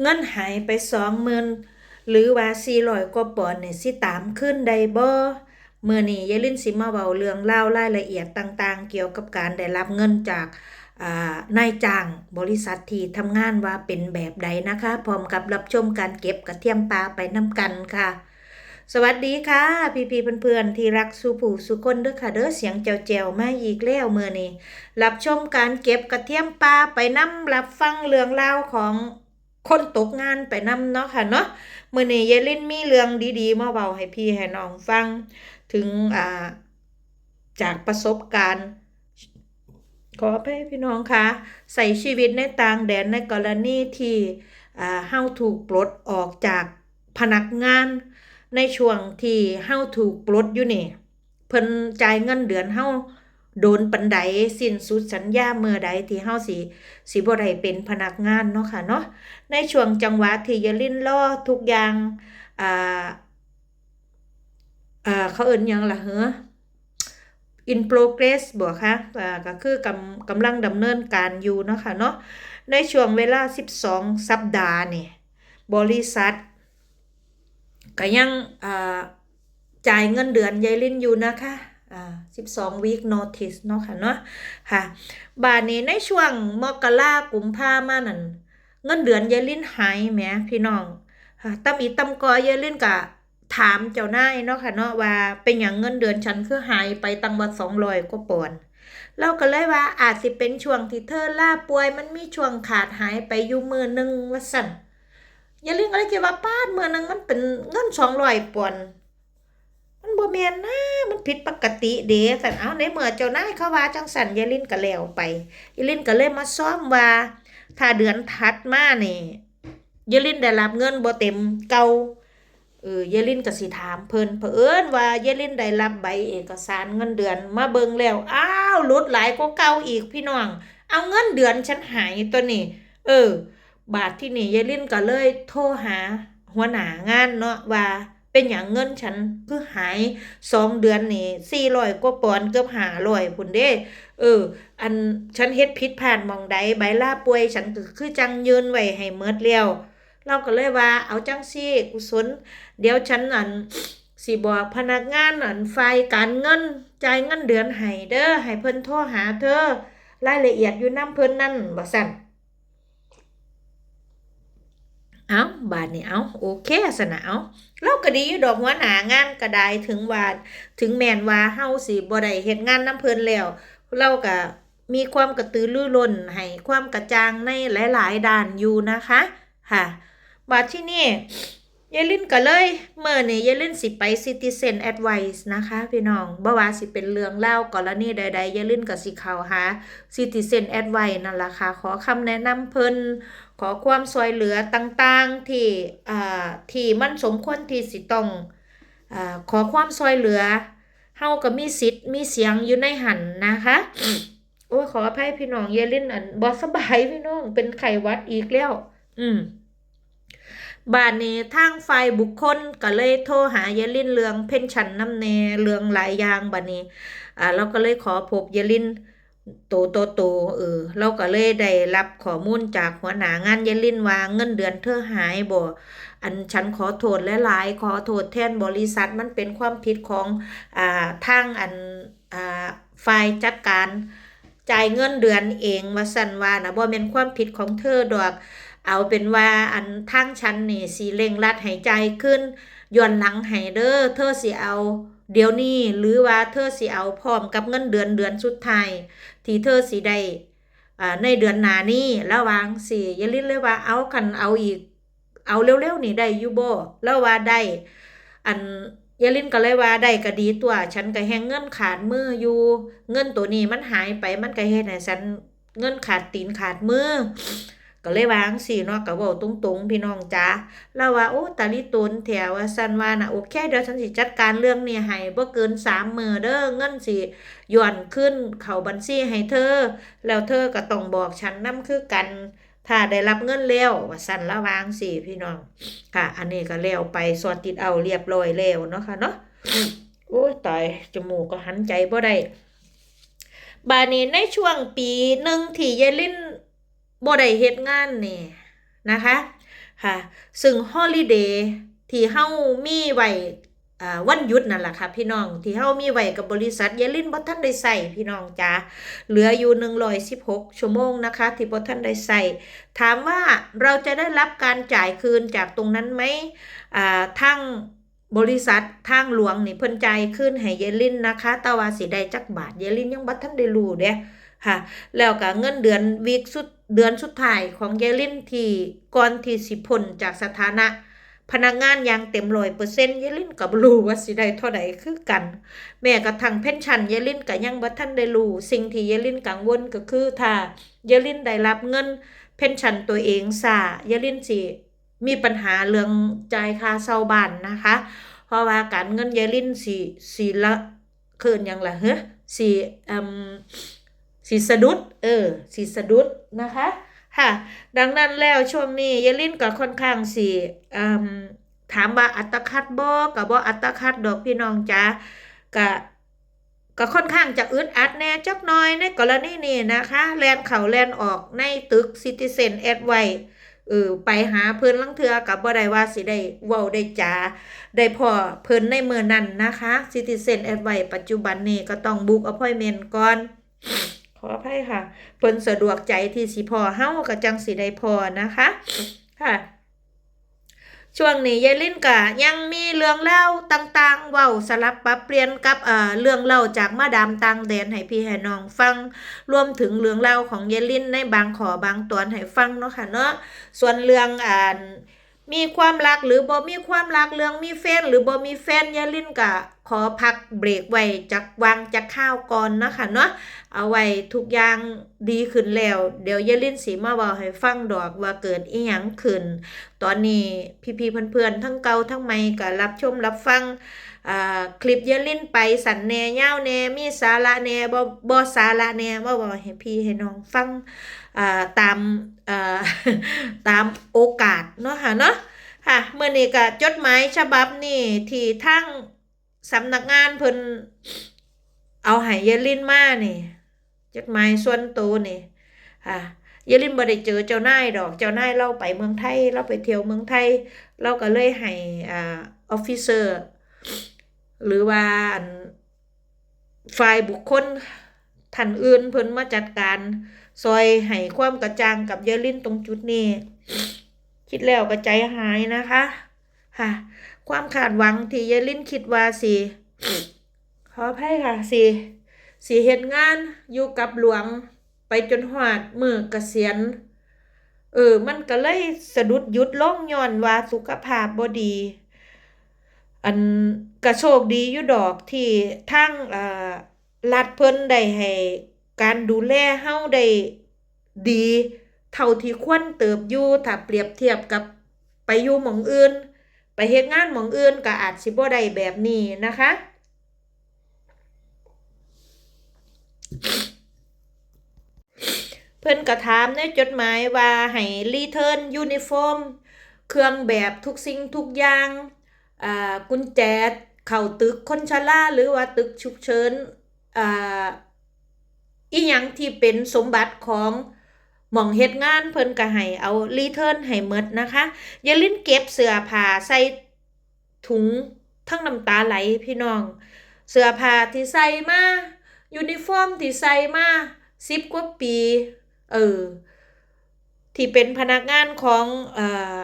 เงินหายไปสองหมื่นหรือว่าสี่ร้อยกว่าปอนด์เนี่ยสิตามขึ้นได้บ่เมื่อนี้ยายลินสิมาเว้าเรื่องเล่ารายละเอียดต่างๆ เกี่ยวกับการได้รับเงินจากนายจ้างบริษัทที่ทำงานว่าเป็นแบบใดนะคะ พร้อมกับรับชมการเก็บกระเทียมปลาไปน้ำกันค่ะ สวัสดีค่ะ พี่พี่ๆเพื่อนๆที่รักสู่ผู้สุคนเด้อค่ะเด้อเสียงแจวๆมาอีกแล้วเมื่อนี้รับชมการเก็บกระเทียมปลาไปน้ำรับฟังเรื่องราของ คนตกงานไปน้ำเนาะค่ะเนาะมื่อนี้ยายลินมีเรื่องดีๆมาเบาให้พี่ให้น้องฟังถึงอ่าจากประสบการณ์ ขออภัยพี่น้องคะใส่ชีวิตในต่างแดนในกรณีที่อ่าเฮาถูกปลดออกจากพนักงานในช่วงที่เฮาถูกปลดอยู่นี่เพิ่นจ่ายเงินเดือนเฮา โดนปันใดสิ้นสุดสัญญาเมื่อใดที่เฮาสิสิบ่ได้เป็นพนักงานเนาะค่ะเนาะในช่วงจังหวะที่ยายลินรอทุกอย่างอ่าอ่าเขาเอิ้นยังล่ะเหรอ in progress บ่คะอ่าก็คือกำกำลังดำเนินการอยู่เนาะค่ะเนาะในช่วงเวลา 12 สัปดาห์นี่บริษัทก็ยังอ่าจ่ายเงินเดือนยายลินอยู่นะคะ อ่า12 week notice เนาะค่ะเนาะค่ะ บาดนี้ในช่วงมกรากุมภามานั่นเงินเดือนยายลินหายแหมพี่น้องค่ะตำอีตำกอยายลินก็ถามเจ้านายเนาะค่ะเนาะว่าเป็นหยังเงินเดือนฉันคือหายไปตั้งว่า200กว่าปอนเราก็เลยว่าอาจสิเป็นช่วงที่เธอลาป่วยมันมีช่วงขาดหายไปอยู่มือหนึ่งว่าซั่นอย่าลืมอะไรเกี่ยวกับป้าดเมื่อนึงมันเป็นเงินสองร้อยปอน มันบ่แม่นนะมันผิดปกติเด้สันเอาในเมื่อเจ้านายเขาว่าจังสันยายลินก็แล้วไปยายลินก็เลยมาซ่อมว่าถ้าเดือนถัดมานี่ยายลินได้รับเงินบ่เต็มเก่าเออยายลินก็สิถามเพิ่นเผอิญว่ายายลินได้รับใบเอกสารเงินเดือนมาเบิ่งแล้วอ้าวลดหลายกว่าเก่าอีกพี่น้อง เอาเงินเดือนฉันหายตัวนี้เออ บาทที่นี่ยายลินก็เลยโทรหาหัวหน้างานเนาะว่า เป็นอย่างเงินฉันคือหายสองเดือนนี่สี่ร้อยกว่าปอนเกือบหาร้อยพุ่นเด้ เออ อันฉันเฮ็ดผิดพลาดหมองใดใบลาป่วยฉันก็คือจังยืนไว้ให้เมิดแล้วเราก็เลยว่าเอาจังซี่กุศลเดี๋ยวฉันอันสิบอกพนักงานอันฝ่ายการเงินจ่ายเงินเดือนให้เด้อให้เพิ่นโทรหาเธอรายละเอียดอยู่น้ำเพิ่นนั่นบ่ซั่น เอาบาทนี่เอาโอเคสนะเอาเราก็ดีอยู่ดอกหัวหน้างานก็ได้ถึงว่าถึงแมนว่าเฮาสิบ่ได้เฮ็ดงานน้ำเพิ่นแล้ว เราก็มีความกระตือรือร้นให้ความกระจ่างในหลาย ๆ ด้านอยู่นะคะ ค่ะ บาดที่นี่ ยายลินก็เลยเมื่อนี้ยายลินสิไป Citizen Advice นะคะพี่น้องบ่ว่าสิเป็นเรื่องเล่าวกรณีใดๆยายลินก็สิเข้าหา Citizen Advice นั่นล่ะค่ะ ขอคำแนะนำเพิ่นขอความช่วยเหลือต่างๆที่อ่าที่มันสมควรที่สิต้องอ่าขอความช่วยเหลือเฮาก็มีสิทธิ์มีเสียงอยู่ในหันนะคะโอ้ยขออภัยพี่น้องเยลินอันบ่สบายพี่น้องเป็นไข้หวัดอีกแล้ว อืม บาดนี้ทางฝ่ายบุคคลก็เลยโทรหาเยลินเรืองเพนชันน้ำแน่เรืองหลายอย่างบัดนี้อ่าเราก็เลยขอพบเยลินโตโตโตเออเราก็เลยได้รับข้อมูลจากหัวหน้างานยายลินว่าเงินเดือนเธอหายบ่อันฉันขอโทษหลายๆขอโทษแทนบริษัทมันเป็นความผิดของอ่าทางอันอ่าฝ่ายจัดการจ่ายเงินเดือนเองว่าซั่นว่านะบ่แม่นความผิดของเธอดอก เอาเป็นว่าอันทางฉันนี่สิเร่งรัดห้จ่ายขึ้นย้อนหลังให้เด้อเธอสิเอา เดี๋ยวนี้หรือว่าเธอสิเอาพร้อมกับเงินเดือนเดือนสุดท้ายที่เธอสิได้อ่าในเดือนหน้านี้ระวางสิอย่าลิ้นเลยว่าเอาคันเอาอีก เอาเร็วๆนี่ได้ยู่บ่แล้วว่าได้ อันยาลินก็เลยว่าได้ก็ดีตัว ฉันก็แฮงเงินขาดมืออยู่ เงินตัวนี้มันหายไปมันก็เฮ็ดให้ฉันเงินขาดตีนขาดมือ ก็เลยวางสิเนาะก็เว้าตรงๆ พี่น้องจ๋าแล้วว่าโอ้ตาลิตนแถวว่าซั่นว่าน่ะโอเคเดี๋ยวฉันสิจัดการเรื่องนี้ให้บ่เกิน3มื้อเด้อเงินสิย้อนขึ้นเข้าบัญชีให้เธอ แล้วเธอก็ต้องบอกฉันนำคือกัน ถ้าได้รับเงินแล้วว่าสั่นละวางสิพี่น้องค่ะ อันนี้ก็แล้วไปสอดติดเอาเรียบร้อยแล้วเนาะค่ะเนาะโอ้ยตายจมูกก็หันใจบ่ได้บานี้ในช่วงปีหนึ่งที่ยายลิน บ่ได้เฮ็ดงานนี่นะคะค่ะซึ่งฮอลิเดย์ที่เฮามีไว้วันหยุดนั่นแหละค่ะพี่น้องที่เฮามีไว้กับบริษัทยาลินบ่ทันได้ใส่พี่น้องจ้าเหลืออยู่116 ชั่วโมงนะคะ ที่บ่ทันได้ใส่ถามว่าเราจะได้รับการจ่ายคืนจากตรงนั้นไหมอ่าทางบริษัททางหลวงนี่เพิ่นจ่ายคืนให้ยายลินนะคะแต่ว่าสิได้จักบาทยายลินยังบ่ทันได้รู้เด้ค่ะแล้วก็เงินเดือนวีคสุดเดือนสุดท้ายของยายลินที่ก่อนที่สิพ้นจากสถานะพนักงานอย่างเต็มร้อยเปอร์เซ็นต์ยายลินก็บรู้ว่าสิได้เท่าใดคือกัน แม้กระทั่งเพนชันยายลินก็ยังบ่ทันได้รู้สิ่งที่ยายลินกังวลก็คือถ้ายายลินได้รับเงิน เพนชันตัวเองซายาลินสิมีปัญหาเรื่องจ่ายค่าเช่าบ้านนะคะ เพราะว่าการเงินยาลินสิสิละเคินยังล่ะเฮ้สิอืม สิสะดุด เออสิสะดุดนะคะค่ะดังนั้นแล้วช่วงนี้ยลินก็ค่อนข้างสิถามว่าอัตคัดบ่ก็บ่อัตคัดดอกพี่น้องจ้าก็ก็ค่อนข้างจะอึดอัดแน่จักน่อยในกรณีนี้นะคะ แลนเข่าแลนออกในตึกซิติเซนแอดไวเออไปหาเพิ่นลังเทือกับบ่ได้ว่าสิได้เว้าได้จาได้พอเพิ่นในเมื้อนั้นนะคะซิติเซนแอดไวปัจจุบันนี้ก็ต้องบุ๊กอพอยเมนต์ก่อน ออภัยค่ะเพิ่นสะดวกใจที่สิพอเฮาก็จังสิได้พอนะคะค่ะช่วงนี้ยายลินก็ยังมีเรื่องเล่าต่างๆเว้าสลับปรับเปลี่ยนกับเอ่อเรื่องเล่าจากมาดามต่างแดนให้พี่ให้น้องฟังรวมถึงเรื่องเล่าของยายลินในบางขอบางตอนให้ฟังเนาะค่ะเนาะส่วนเรื่องอ่าน มีความรักหรือบ่มีความรักเรื่องมีแฟนหรือบ่มีแฟนยาลินกะขอพักเบรกไว้จักวางจักข้าวก่อนนะคะเนาะเอาไว้ทุกอย่างดีขึ้นแล้ว เดี๋ยวยาลินสีมาบอกให้ฟังดอกว่าเกิดอีหยังขึ้น ตอนนี้พี่ๆเพื่อนๆทั้งเก่าทั้งใหม่ก็รับชมรับฟัง อ่าคลิปเยลินไปสันแหน่ยาแหน่มีสาระแหน่บ่บ่สาระแหน่ว่าบ่ให้พี่ให้น้องฟังอ่าตามอ่าตามโอกาสเนาะค่ะเนาะค่ะเมื่อนี้ก็จดหมายฉบับนี้ที่ทางสำนักงานเพิ่นเอาให้เยลินมานี่จดหมายส่วนตัวนี่ค่ะยายลินบ่ได้เจอเจ้านายดอก เจ้านายเราไปเมืองไทย เราไปเที่ยวเมืองไทย เราก็เลยให้อ่าออฟฟิเซอร์ หรือว่าฝ่ายบุคคลท่านอื่นเพิ่นมาจัดการ ซอยให้ความกระจ่างกับยายลินตรงจุดนี้ คิดแล้วก็ใจหายนะคะค่ะ ความคาดหวังที่ยายลินคิดว่าสิขออภัยค่ะสิสิเฮ็ดงานอยู่กับหลวงไปจนหอดมือเกษียณเออ มันก็เลยสะดุดยุดล่องย้อนว่าสุขภาพบ่ดี อันก็โชคดีอยู่ดอกที่ทางอ่อรัฐเพิ่นได้ให้การดูแลเฮาได้ดี เท่าที่ควรเติบอยู่ถ้าเปรียบเทียบกับไปอยู่หมองอื่น ไปเฮ็ดงานหมองอื่นก็อาจสิบ่ได้แบบนี้นะคะเพิ่นก็ถามในจดหมายว่าให้รีเทิร์นยูนิฟอร์ม เครื่องแบบทุกสิ่งทุกอย่าง กุญแจเข้าตึกคนชราหรือว่าตึกฉุกเฉินอีหยังที่เป็นสมบัติของหม่องเฮ็ดงานเพิ่นก็ให้เอารีเทิร์นให้หมดนะคะ อย่าลืมเก็บเสื้อผ้าใส่ถุงทั้งน้ำตาไหลพี่น้อง เสื้อผ้าที่ใส่มายูนิฟอร์มที่ใส่มาสิบกว่าปี เออ ที่เป็นพนักงานของเอ่อ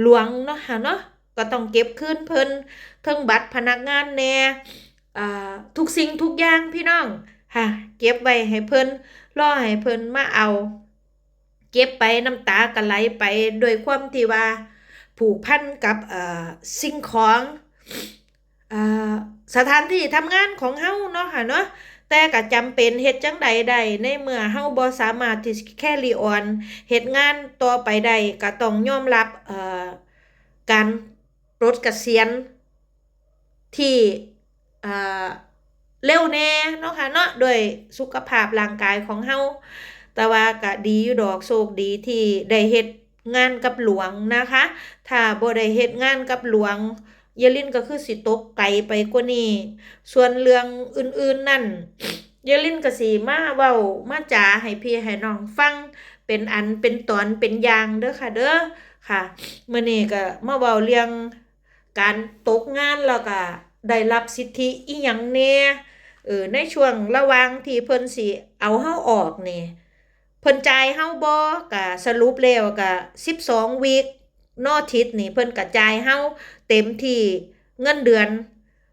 หลวงเนาะค่ะเนาะ ก็ต้องเก็บคืนเพิ่นเทิงบัตรพนักงานแน่ทุกสิ่งทุกอย่างพี่น้องค่ะเก็บไว้ให้เพิ่นรอให้เพิ่นมาเอา เก็บไปน้ำตาก็ไหลไปโดยความที่ว่า ผูกพันกับสิ่งของอ่อสถานที่ทำงานของเฮาเนาะค่ะเนาะแต่ก็จำเป็นเฮ็ดจังใดได้ในเมื่อเฮาบ่สามารถที่แค่รีออนเฮ็ดงานต่อไปได้ก็ต้องยอมรับอ่อการ ปลดเกษียณที่เร็วแน่เนาะค่ะเนาะด้วยสุขภาพร่างกายของเฮาแต่ว่าก็ดีอยู่ดอกโชคดีที่ได้เฮ็ดงานกับหลวงนะคะ ถ้าบ่ได้เฮ็ดงานกับหลวงยายลินก็คือสิตกไกลไปกว่านี้ ส่วนเรื่องอื่นๆนั่นยายลินก็สิมาเว้ามาจาให้พี่ให้น้องฟังเป็นอันเป็นตอนเป็นอย่างเด้อค่ะเด้อค่ะมื้อนี้ก็มาเว้าเรื่อง การตกงานแล้วก็ได้รับสิทธิอิหยังแน่เออในช่วงระหว่างที่เพิ่นสิเอาเฮาออกนี่เพิ่นจ่ายเฮาบ่ก็สรุปแล้วก็12วีคนอทิสนี่เพิ่นก็จ่ายเฮาเต็มที่เงินเดือน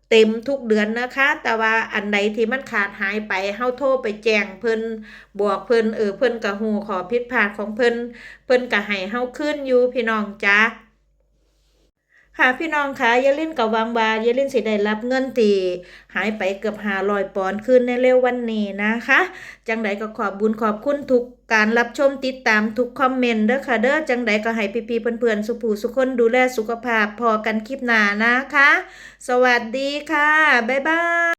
เต็มทุกเดือนนะคะ แต่ว่าอันใดที่มันขาดหายไปเฮาโทรไปแจ้งเพิ่นบอกเพิ่นเออเพิ่นก็ฮู้ข้อผิดพลาดของเพิ่นเพิ่นก็ให้เฮาคืนอยู่พี่น้องจ้า ค่ะพี่น้องคะอย่าลินกับวังบาอย่าลินสิได้รับเงินตีหายไปเกือบหาลอยปอนด์คืนในเร็ววันนี้นะคะ จังใดก็ขอบบุญขอบคุณทุกการรับชมติดตามทุกคอมเมนต์เด้อค่ะเด้อจังใดก็ให้พี่ๆเพื่อนๆสุผูสุคนดูแลสุขภาพพอกันคลิปหน้านะคะ สวัสดีค่ะ บ๊ายบาย